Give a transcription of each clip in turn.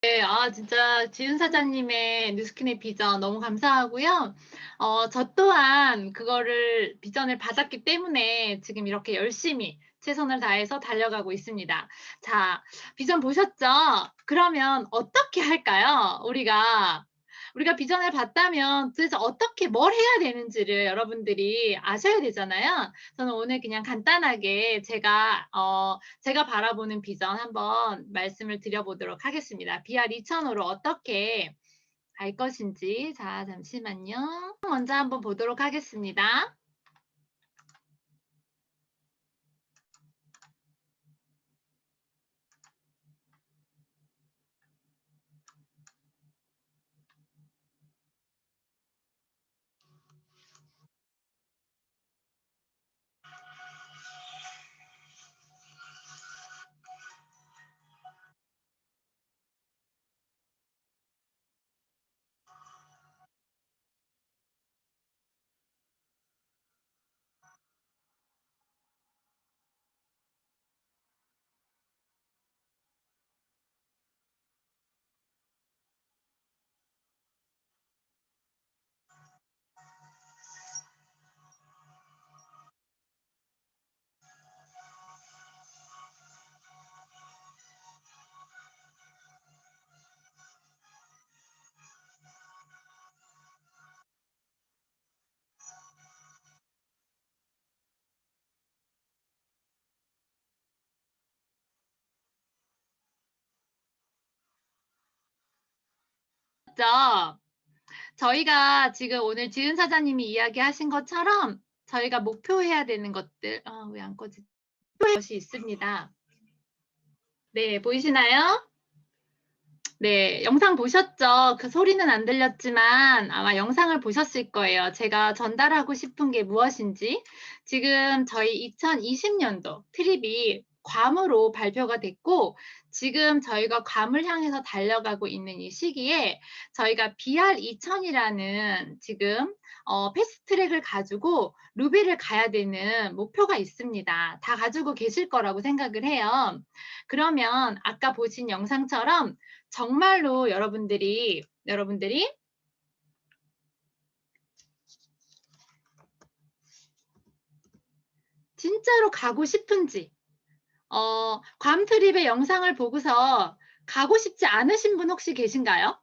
네, 아, 진짜 지은 사장님의 뉴스킨의 비전 너무 감사하고요. 어, 저 또한 그거를 비전을 받았기 때문에 지금 이렇게 열심히 최선을 다해서 달려가고 있습니다. 자, 비전 보셨죠? 그러면 어떻게 할까요? 우리가 우리가 비전을 봤다면 도대체 어떻게 뭘 해야 되는지를 여러분들이 아셔야 되잖아요. 저는 오늘 그냥 간단하게 제가 어 제가 바라보는 비전 한번 말씀을 드려보도록 하겠습니다. BR 2000으로 어떻게 갈 것인지 자 잠시만요. 먼저 한번 보도록 하겠습니다. 있죠. 저희가 지금 오늘 지은 사장님이 이야기하신 것처럼 저희가 목표해야 되는 것들 아, 왜 안 꺼지? 것이 있습니다. 네, 보이시나요? 네, 영상 보셨죠? 그 소리는 안 들렸지만 아마 영상을 보셨을 거예요. 제가 전달하고 싶은 게 무엇인지. 지금 저희 2020년도 트립이 괌으로 발표가 됐고 지금 저희가 괌을 향해서 달려가고 있는 이 시기에 저희가 BR2000이라는 지금 어, 패스트트랙을 가지고 루비를 가야 되는 목표가 있습니다. 다 가지고 계실 거라고 생각을 해요. 그러면 아까 보신 영상처럼 정말로 여러분들이 여러분들이 진짜로 가고 싶은지 어, 괌 트립의 영상을 보고서 가고 싶지 않으신 분 혹시 계신가요?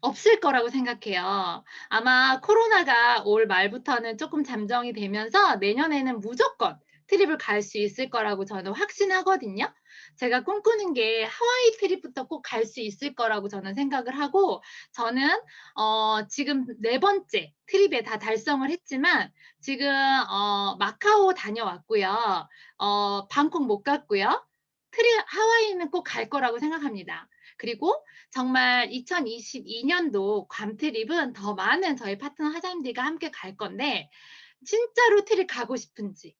없을 거라고 생각해요. 아마 코로나가 올 말부터는 조금 잠정이 되면서 내년에는 무조건 트립을 갈 수 있을 거라고 저는 확신하거든요. 제가 꿈꾸는 게 하와이 트립부터 꼭 갈 수 있을 거라고 저는 생각을 하고 저는 어, 지금 네 번째 트립에 다 달성을 했지만 지금 어, 마카오 다녀왔고요. 어, 방콕 못 갔고요. 트립 하와이는 꼭 갈 거라고 생각합니다. 그리고 정말 2022년도 괌 트립은 더 많은 저희 파트너 사장님들과 함께 갈 건데 진짜로 트립 가고 싶은지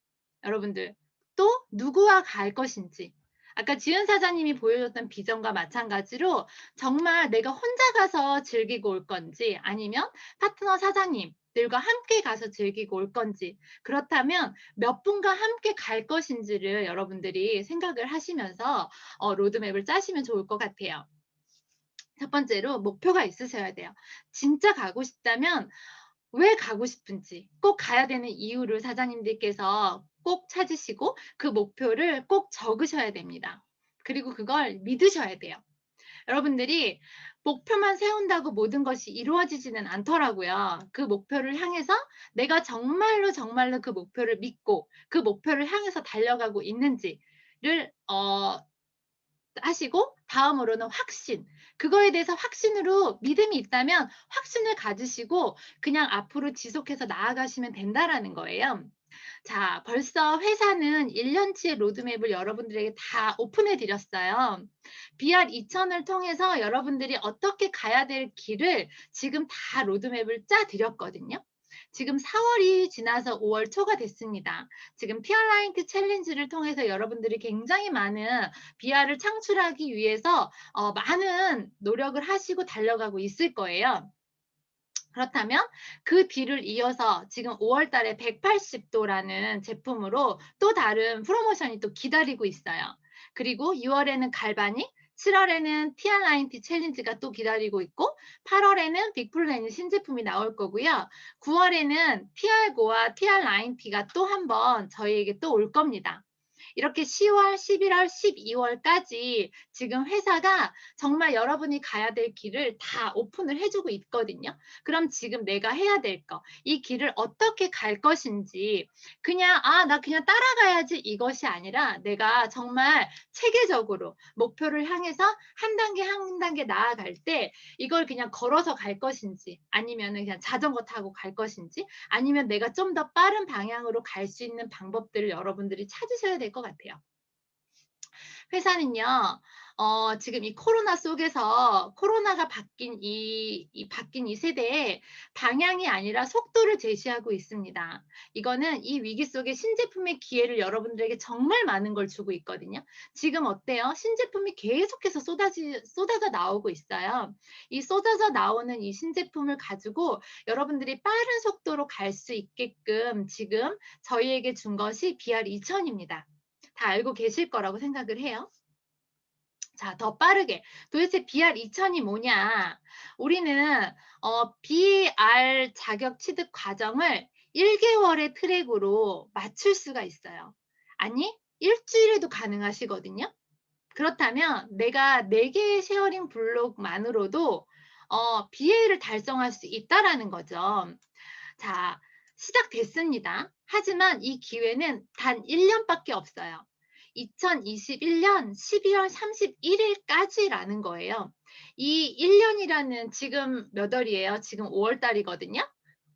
여러분들 또 누구와 갈 것인지 아까 지은 사장님이 보여줬던 비전과 마찬가지로 정말 내가 혼자 가서 즐기고 올 건지 아니면 파트너 사장님 들과 함께 가서 즐기고 올 건지 그렇다면 몇 분과 함께 갈 것인지를 여러분들이 생각을 하시면서 어, 로드맵을 짜시면 좋을 것 같아요. 첫 번째로 목표가 있으셔야 돼요. 진짜 가고 싶다면 왜 가고 싶은지 꼭 가야 되는 이유를 사장님들께서 꼭 찾으시고 그 목표를 꼭 적으셔야 됩니다. 그리고 그걸 믿으셔야 돼요. 여러분들이 목표만 세운다고 모든 것이 이루어지지는 않더라고요. 그 목표를 향해서 내가 정말로 정말로 그 목표를 믿고 그 목표를 향해서 달려가고 있는지를 어, 하시고 다음으로는 확신. 그거에 대해서 확신으로 믿음이 있다면 확신을 가지시고 그냥 앞으로 지속해서 나아가시면 된다라는 거예요. 자, 벌써 회사는 1년치의 로드맵을 여러분들에게 다 오픈해 드렸어요. BR 2000을 통해서 여러분들이 어떻게 가야 될 길을 지금 다 로드맵을 짜 드렸거든요. 지금 4월이 지나서 5월 초가 됐습니다. 지금 피어라인트 챌린지를 통해서 여러분들이 굉장히 많은 BR을 창출하기 위해서 어, 많은 노력을 하시고 달려가고 있을 거예요. 그렇다면 그 뒤를 이어서 지금 5월 달에 180도라는 제품으로 또 다른 프로모션이 또 기다리고 있어요. 그리고 6월에는 갈바닉, 7월에는 TR90 챌린지가 또 기다리고 있고 8월에는 빅플랜 신제품이 나올 거고요. 9월에는 TR고와 TR90가 또 한 번 저희에게 또 올 겁니다. 이렇게 10월, 11월, 12월까지 지금 회사가 정말 여러분이 가야 될 길을 다 오픈을 해주고 있거든요. 그럼 지금 내가 해야 될 거, 이 길을 어떻게 갈 것인지 그냥 아, 나 그냥 따라가야지 이것이 아니라 내가 정말 체계적으로 목표를 향해서 한 단계 한 단계 나아갈 때 이걸 그냥 걸어서 갈 것인지 아니면은 그냥 자전거 타고 갈 것인지 아니면 내가 좀 더 빠른 방향으로 갈 수 있는 방법들을 여러분들이 찾으셔야 될 것. 회사는요, 어, 지금 이 코로나 속에서 코로나가 바뀐 이, 이 바뀐 이 세대에 방향이 아니라 속도를 제시하고 있습니다. 이거는 이 위기 속에 신제품의 기회를 여러분들에게 정말 많은 걸 주고 있거든요. 지금 어때요? 신제품이 계속해서 쏟아지, 쏟아져 나오고 있어요. 이 쏟아져 나오는 이 신제품을 가지고 여러분들이 빠른 속도로 갈 수 있게끔 지금 저희에게 준 것이 BR2000입니다. 다 알고 계실 거라고 생각을 해요. 자, 더 빠르게. 도대체 BR2000이 뭐냐? 우리는 어, BR 자격 취득 과정을 1개월의 트랙으로 맞출 수가 있어요. 아니, 일주일에도 가능하시거든요. 그렇다면 내가 4개의 쉐어링 블록만으로도 어, BA를 달성할 수 있다라는 거죠. 자, 시작됐습니다. 하지만 이 기회는 단 1년밖에 없어요. 2021년 12월 31일까지라는 거예요. 이 1년이라는 지금 몇 월이에요? 지금 5월 달이거든요.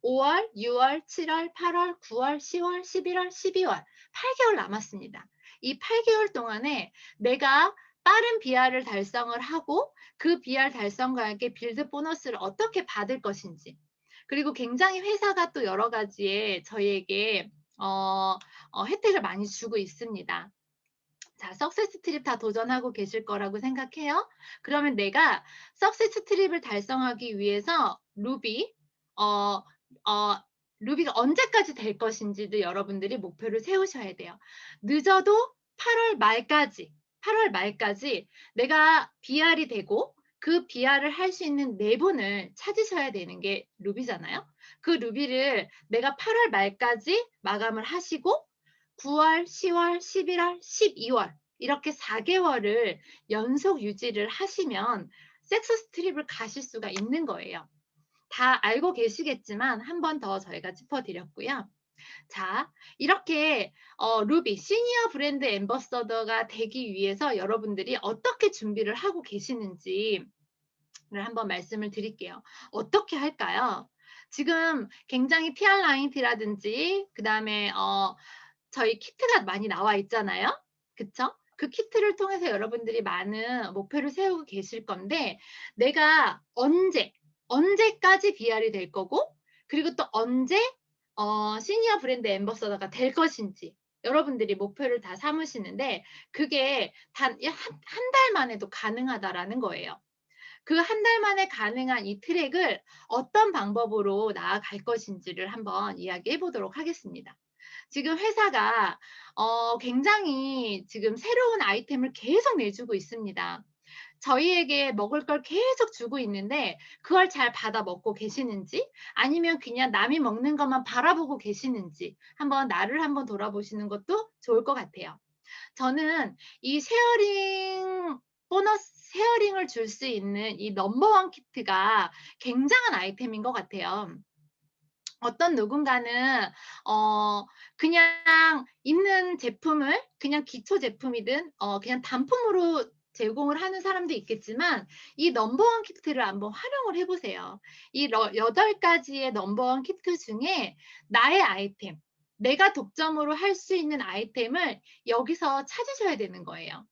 5월, 6월, 7월, 8월, 9월, 10월, 11월, 12월 8개월 남았습니다. 이 8개월 동안에 내가 빠른 BR을 달성을 하고 그 BR 달성과 함께 빌드 보너스를 어떻게 받을 것인지 그리고 굉장히 회사가 또 여러 가지의 저희에게 어, 어, 혜택을 많이 주고 있습니다. 자, 석세스 트립 다 도전하고 계실 거라고 생각해요. 그러면 내가 석세스 트립을 달성하기 위해서 루비, 어, 어, 루비가 언제까지 될 것인지도 여러분들이 목표를 세우셔야 돼요. 늦어도 8월 말까지, 8월 말까지 내가 BR이 되고 그 BR을 할수 있는 내분을 찾으셔야 되는 게 루비잖아요. 그 루비를 내가 8월 말까지 마감을 하시고 9월, 10월, 11월, 12월 이렇게 4개월을 연속 유지를 하시면 섹스 스트립을 가실 수가 있는 거예요. 다 알고 계시겠지만 한 번 더 저희가 짚어드렸고요. 자, 이렇게 어, 루비 시니어 브랜드 엠버서더가 되기 위해서 여러분들이 어떻게 준비를 하고 계시는지를 한번 말씀을 드릴게요. 어떻게 할까요? 지금 굉장히 PR 라인티라든지 그 다음에 어, 저희 키트가 많이 나와 있잖아요. 그쵸? 그 키트를 통해서 여러분들이 많은 목표를 세우고 계실 건데 내가 언제 언제까지 BR이 될 거고 그리고 또 언제 어, 시니어 브랜드 엠버서더가 될 것인지 여러분들이 목표를 다 삼으시는데 그게 단 한 달 만에도 가능하다라는 거예요. 그 한 달 만에 가능한 이 트랙을 어떤 방법으로 나아갈 것인지를 한번 이야기해 보도록 하겠습니다. 지금 회사가 어, 굉장히 지금 새로운 아이템을 계속 내주고 있습니다. 저희에게 먹을 걸 계속 주고 있는데 그걸 잘 받아 먹고 계시는지 아니면 그냥 남이 먹는 것만 바라보고 계시는지 한번 나를 한번 돌아보시는 것도 좋을 것 같아요. 저는 이 쉐어링 보너스 쉐어링을 줄 수 있는 이 넘버원 키트가 굉장한 아이템인 것 같아요. 어떤 누군가는 어 그냥 있는 제품을 그냥 기초 제품이든 어 그냥 단품으로 제공을 하는 사람도 있겠지만 이 넘버원 키트를 한번 활용을 해보세요. 이 여덟 가지의 넘버원 키트 중에 나의 아이템, 내가 독점으로 할 수 있는 아이템을 여기서 찾으셔야 되는 거예요.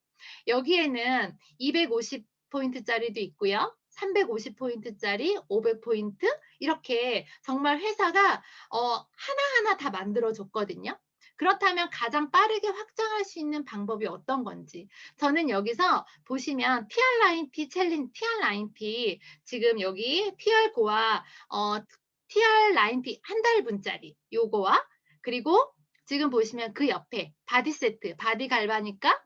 여기에는 250포인트짜리도 있고요. 350포인트짜리 500포인트 이렇게 정말 회사가 어, 하나하나 다 만들어 줬거든요. 그렇다면 가장 빠르게 확장할 수 있는 방법이 어떤 건지 저는 여기서 보시면 TR9T 챌린 TR9T 지금 여기 TR고와 어, TR9T 한 달분짜리 요거와 그리고 지금 보시면 그 옆에 바디 세트 바디 갈바니까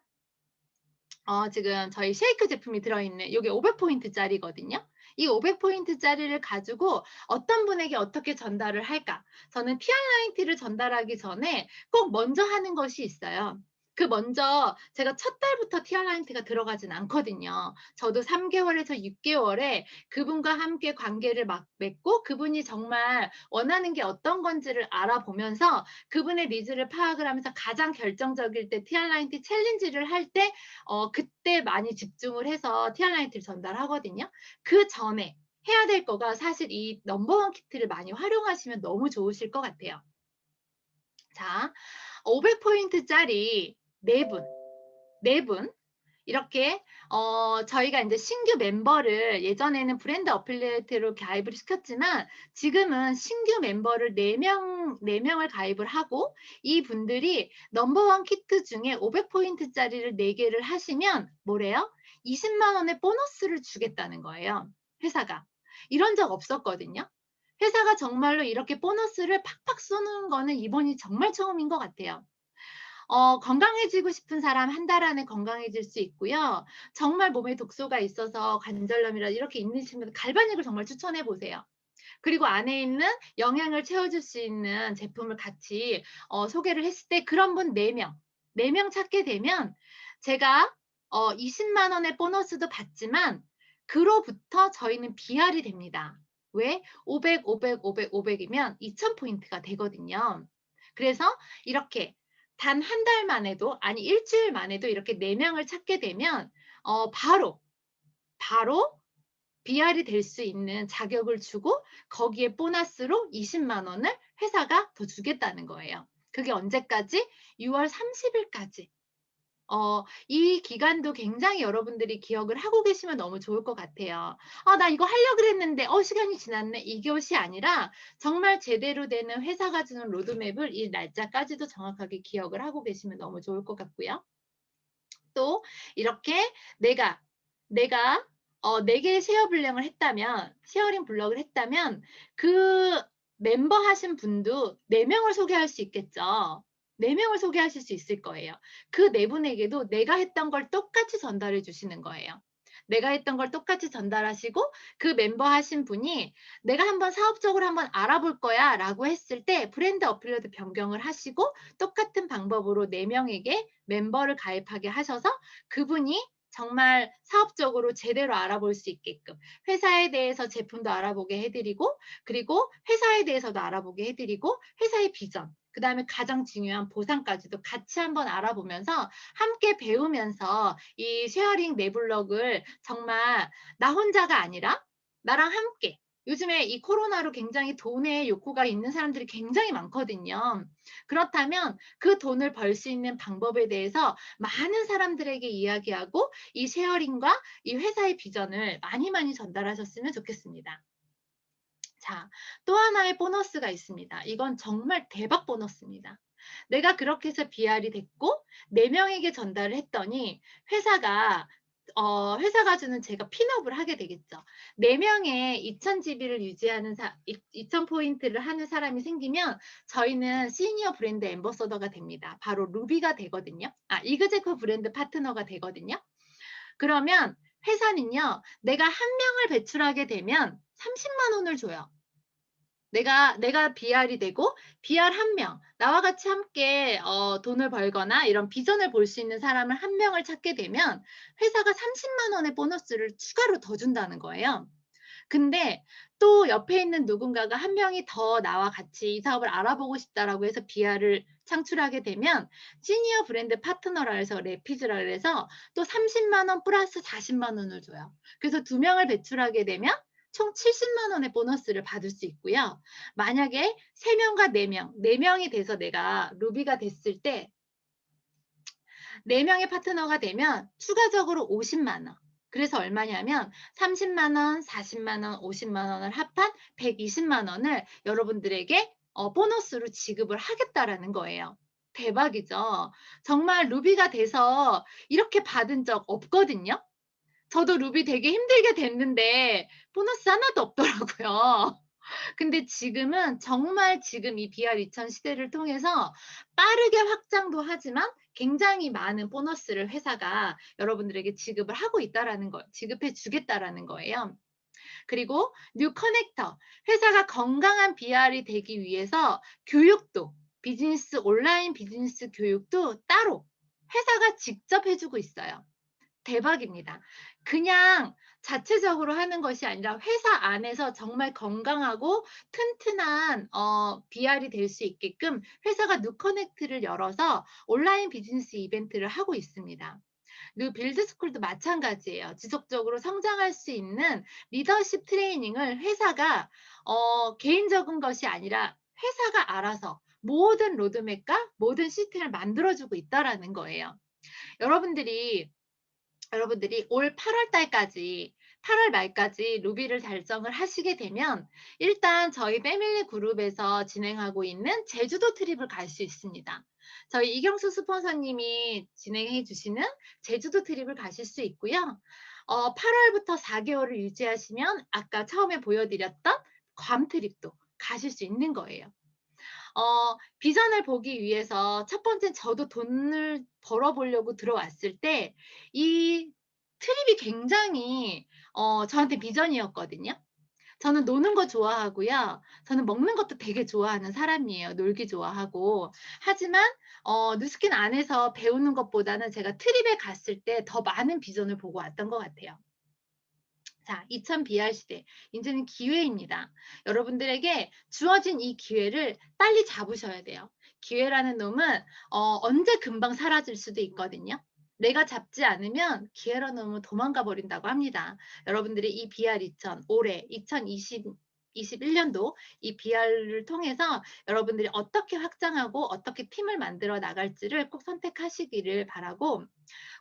어 지금 저희 쉐이크 제품이 들어있는 요게 500포인트짜리거든요. 이 500포인트짜리를 가지고 어떤 분에게 어떻게 전달을 할까? 저는 PR90를 전달하기 전에 꼭 먼저 하는 것이 있어요. 그 먼저 제가 첫 달부터 TR90가 들어가진 않거든요. 저도 3개월에서 6개월에 그분과 함께 관계를 막 맺고 그분이 정말 원하는 게 어떤 건지를 알아보면서 그분의 니즈를 파악을 하면서 가장 결정적일 때 TR90 챌린지를 할 때 어 그때 많이 집중을 해서 TR90를 전달하거든요. 그 전에 해야 될 거가 사실 이 넘버원 키트를 많이 활용하시면 너무 좋으실 것 같아요. 자, 500포인트짜리 네 분, 네 분 이렇게 어 저희가 인제 신규 멤버를 예전에는 브랜드 어필리에이트로 가입을 시켰지만 지금은 신규 멤버를 4 명, 4 명을 가입을 하고 이 분들이 넘버원 키트 중에 500포인트짜리를 4 개를 하시면 뭐래요? 200,000 원의 보너스를 주겠다는 거예요, 회사가. 이런 적 없었거든요. 회사가 정말로 이렇게 보너스를 팍팍 쏘는 거는 이번이 정말 처음인 것 같아요. 어 건강해지고 싶은 사람 1달 안에 건강해질 수 있고요. 정말 몸에 독소가 있어서 관절염이라 이렇게 있으신 분들 갈바닉을 정말 추천해 보세요. 그리고 안에 있는 영양을 채워줄 수 있는 제품을 같이 어 소개를 했을 때 그런 분4 명, 4명 찾게 되면 제가 어 200,000 원의 보너스도 받지만 그로부터 저희는 BR이 됩니다. 왜? 500, 500, 500, 500이면 2,000 포인트가 되거든요. 그래서 이렇게 단 한 달 만에도 아니 일 주일 만에도 이렇게 4 명을 찾게 되면 어 바로, 바로 BR이 될 수 있는 자격을 주고 거기에 보너스로 200,000 원을 회사가 더 주겠다는 거예요. 그게 언제까지? 6월 30 일까지. 어 이 기간도 굉장히 여러분들이 기억을 하고 계시면 너무 좋을 것 같아요. '아 나 이거 하려 그랬는데 어 시간이 지났네.' 이것이 아니라 정말 제대로 되는 회사가 주는 로드맵을 이 날짜까지도 정확하게 기억을 하고 계시면 너무 좋을 것 같고요. 또 이렇게 내가, 내가 어 4 개의 쉐어 블령을 했다면 쉐어링 블럭을 했다면 그 멤버 하신 분도 4 명을 소개할 수 있겠죠. 4 명을 소개하실 수 있을 거예요. 그4 분에게도 내가 했던 걸 똑같이 전달해 주시는 거예요. 내가 했던 걸 똑같이 전달하시고 그 멤버 하신 분이 "내가 한번 사업적으로 한번 알아볼 거야."라고 했을 때 브랜드 어필리에이트 변경을 하시고 똑같은 방법으로 4 명에게 멤버를 가입하게 하셔서 그분이 정말 사업적으로 제대로 알아볼 수 있게끔 회사에 대해서 제품도 알아보게 해 드리고 그리고 회사에 대해서도 알아보게 해 드리고 회사의 비전 그 다음에 가장 중요한 보상까지도 같이 한번 알아보면서 함께 배우면서 이 쉐어링 네블럭을 정말 나 혼자가 아니라 나랑 함께 요즘에 이 코로나로 굉장히 돈에 욕구가 있는 사람들이 굉장히 많거든요. 그렇다면 그 돈을 벌 수 있는 방법에 대해서 많은 사람들에게 이야기하고 이 쉐어링과 이 회사의 비전을 많이 많이 전달하셨으면 좋겠습니다. 자, 또 하나의 보너스가 있습니다. 이건 정말 대박 보너스입니다. 내가 그렇게 해서 BR이 됐고 4 명에게 전달을 했더니 회사가 어 회사가 주는 제가 핀업을 하게 되겠죠. 4 명의 2,000 GB를 유지하는 사이2,000 포인트를 하는 사람이 생기면 저희는 시니어 브랜드 앰버서더가 됩니다. 바로 루비가 되거든요. 아 이그제코 브랜드 파트너가 되거든요. 그러면 회사는요. 내가 1 명을 배출하게 되면 300,000 원을 줘요. 내가 내가 BR이 되고 BR 1 명, 나와 같이 함께 어 돈을 벌거나 이런 비전을 볼 수 있는 사람을 1 명을 찾게 되면 회사가 300,000 원의 보너스를 추가로 더 준다는 거예요. 근데 또 옆에 있는 누군가가 1 명이 더 나와 같이 이 사업을 알아보고 싶다라고 해서 BR을 창출하게 되면 시니어 브랜드 파트너라 해서 레피즈라 그래서 또 300,000원 플러스 400,000 원을 줘요. 그래서 2 명을 배출하게 되면 총 700,000 원의 보너스를 받을 수 있고요. 만약에 3 명과 4 명, 4 명이 돼서 내가 루비가 됐을 때 4 명의 파트너가 되면 추가적으로 500,000 원. 그래서 얼마냐면 300,000 원, 400,000 원, 500,000 원을 합한 1,200,000 원을 여러분들에게 어 보너스로 지급을 하겠다라는 거예요. 대박이죠. 정말 루비가 돼서 이렇게 받은 적 없거든요. 저도 루비 되게 힘들게 됐는데 보너스 하나도 없더라고요. 근데 지금은 정말 지금 이 BR2000 시대를 통해서 빠르게 확장도 하지만 굉장히 많은 보너스를 회사가 여러분들에게 지급을 하고 있다라는 거, 지급해 주겠다라는 거예요. 그리고 뉴 커넥터 회사가 건강한 BR이 되기 위해서 교육도 비즈니스 온라인 비즈니스 교육도 따로 회사가 직접 해주고 있어요. 대박입니다. 그냥 자체적으로 하는 것이 아니라 회사 안에서 정말 건강하고 튼튼한 어, BR이 될 수 있게끔 회사가 뉴커넥트를 열어서 온라인 비즈니스 이벤트를 하고 있습니다. 뉴 빌드 스쿨도 마찬가지예요. 지속적으로 성장할 수 있는 리더십 트레이닝을 회사가 어, 개인적인 것이 아니라 회사가 알아서 모든 로드맵과 모든 시스템을 만들어주고 있다라는 거예요. 여러분들이 여러분들이 올 8월 달까지 8월 말까지 루비를 달성을 하시게 되면 일단 저희 패밀리 그룹에서 진행하고 있는 제주도 트립을 갈 수 있습니다. 저희 이경수 스폰서님이 진행해 주시는 제주도 트립을 가실 수 있고요. 어, 8월부터 4개월을 유지하시면 아까 처음에 보여드렸던 괌 트립도 가실 수 있는 거예요. 어, 비전을 보기 위해서 첫 번째 저도 돈을 벌어보려고 들어왔을 때 이 트립이 굉장히 어, 저한테 비전이었거든요. 저는 노는 거 좋아하고요. 저는 먹는 것도 되게 좋아하는 사람이에요. 놀기 좋아하고. 하지만 어, 뉴스킨 안에서 배우는 것보다는 제가 트립에 갔을 때 더 많은 비전을 보고 왔던 것 같아요. 자, 2000 BR 시대. 이제는 기회입니다. 여러분들에게 주어진 이 기회를 빨리 잡으셔야 돼요. 기회라는 놈은 어, 언제 금방 사라질 수도 있거든요. 내가 잡지 않으면 기회라는 놈은 도망가 버린다고 합니다. 여러분들이 이 BR 2000 올해 2020 21년도 이 BR을 통해서 여러분들이 어떻게 확장하고 어떻게 팀을 만들어 나갈지를 꼭 선택하시기를 바라고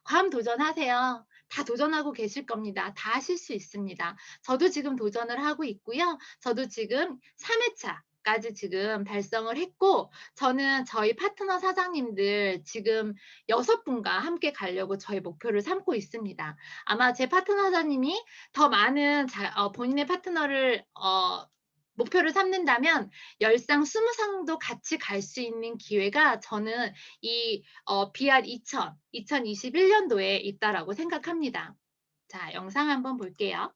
괌 도전하세요. 다 도전하고 계실 겁니다. 다 하실 수 있습니다. 저도 지금 도전을 하고 있고요. 저도 지금 3회차 까지 지금 달성을 했고 저는 저희 파트너 사장님들 지금 여섯 분과 함께 가려고 저희 목표를 삼고 있습니다. 아마 제 파트너 사장님이 더 많은 자, 어, 본인의 파트너를 어, 목표를 삼는다면 열상 스무 상도 같이 갈 수 있는 기회가 저는 이 어, BR 2000 2021년도에 있다라고 생각합니다. 자 영상 한번 볼게요.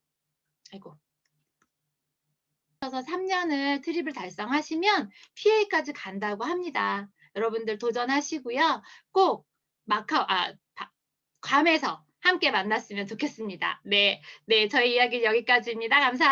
아이고. 그래서 3년을 트립을 달성하시면 PA까지 간다고 합니다. 여러분들 도전하시고요. 꼭 마카오, 아, 바, 괌에서 함께 만났으면 좋겠습니다. 네, 네, 저희 이야기 여기까지입니다. 감사합니다.